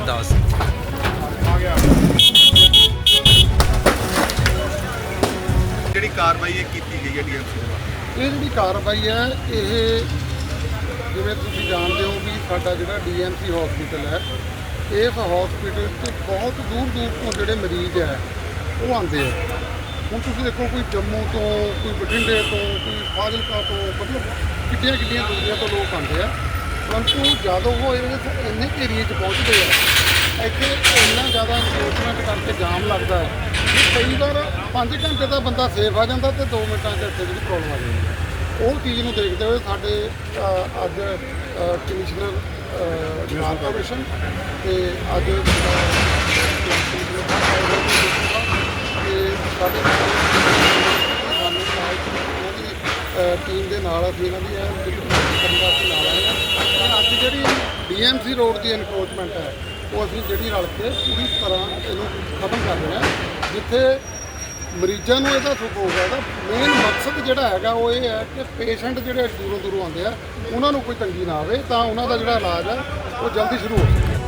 ਦਾਸ ਜਿਹੜੀ ਕਾਰਵਾਈ ਇਹ ਕੀਤੀ ਗਈ ਹੈ ਡੀਐਮਸੀ ਦੇ ਵੱਲੋਂ? ਇਹ ਜਿਹੜੀ ਕਾਰਵਾਈ ਹੈ ਇਹ ਜਿਵੇਂ ਤੁਸੀਂ ਜਾਣਦੇ ਹੋ ਵੀ ਸਾਡਾ ਜਿਹੜਾ ਡੀਐਮਸੀ ਹਸਪੀਟਲ ਹੈ ਇਸ ਹਸਪੀਟਲ 'ਚ ਬਹੁਤ ਦੂਰ ਦੂਰ ਤੋਂ ਜਿਹੜੇ ਮਰੀਜ਼ ਹੈ ਉਹ ਆਉਂਦੇ ਆ। ਹੁਣ ਤੁਸੀਂ ਦੇਖੋ ਕੋਈ ਜੰਮੂ ਤੋਂ ਕੋਈ ਬਠਿੰਡੇ ਤੋਂ ਕੋਈ ਫਾਜ਼ਿਲਕਾ ਤੋਂ ਮਤਲਬ ਕਿੱਡੀਆਂ ਕਿੱਡੀਆਂ ਦੂਰੀਆਂ ਤੋਂ ਲੋਕ ਆਉਂਦੇ ਆ। ਪਰੰਤੂ ਜਦੋਂ ਉਹ ਇਹ ਇੰਨੇ ਏਰੀਏ 'ਚ ਪਹੁੰਚਦੇ ਆ ਇੱਥੇ ਇੰਨਾ ਜ਼ਿਆਦਾ ਇਨਕਰੋਚਮੈਂਟ ਕਰਕੇ ਜਾਮ ਲੱਗਦਾ ਹੈ ਕਿ ਕਈ ਵਾਰ 5 ਘੰਟੇ ਦਾ ਬੰਦਾ ਸੇਫ ਆ ਜਾਂਦਾ ਤੇ 2 ਮਿੰਟਾਂ 'ਚ ਇੱਥੇ ਜਿਹੜੀ ਪ੍ਰੋਬਲਮ ਆ ਜਾਂਦੀ ਉਹ ਚੀਜ਼ ਨੂੰ ਦੇਖਦੇ ਹੋਏ ਸਾਡੇ ਅੱਜ ਕਮਿਸ਼ਨਰ ਅ, ਕਾਰਪੋਰੇਸ਼ਨ ਤੇ ਅੱਜ ਤੇ ਸਾਡੇ ਟੀਮ ਦੇ ਨਾਲ ਅਸੀਂ ਇਹਨਾਂ ਦੀ ਕਰਨ ਵਾਸਤੇ ਨਾਲ ਆਏ ਹਾਂ ਪਰ ਅੱਜ ਜਿਹੜੀ ਡੀਐਮਸੀ ਰੋਡ ਦੀ ਐਨਕਰੋਚਮੈਂਟ ਹੈ, ਉਹ ਅਸੀਂ ਜਿਹੜੀ ਰਲ ਕੇ ਪੂਰੀ ਤਰ੍ਹਾਂ ਇਹਨੂੰ ਖਤਮ ਕਰ ਦੇਣਾ ਹੈ। ਜਿੱਥੇ ਮਰੀਜ਼ਾਂ ਨੂੰ ਇਹਦਾ ਸੁੱਖ ਹੋਊਗਾ ਇਹਦਾ ਮੇਨ ਮਕਸਦ ਜਿਹੜਾ ਹੈਗਾ, ਉਹ ਇਹ ਹੈ ਕਿ ਪੇਸ਼ੈਂਟ ਜਿਹੜੇ ਦੂਰੋਂ ਦੂਰੋਂ ਆਉਂਦੇ ਆ, ਉਹਨਾਂ ਨੂੰ ਕੋਈ ਤੰਗੀ ਨਾ ਆਵੇ, ਤਾਂ ਉਹਨਾਂ ਦਾ ਜਿਹੜਾ ਇਲਾਜ ਹੈ, ਉਹ ਜਲਦੀ ਸ਼ੁਰੂ ਹੋ ਸਕੇ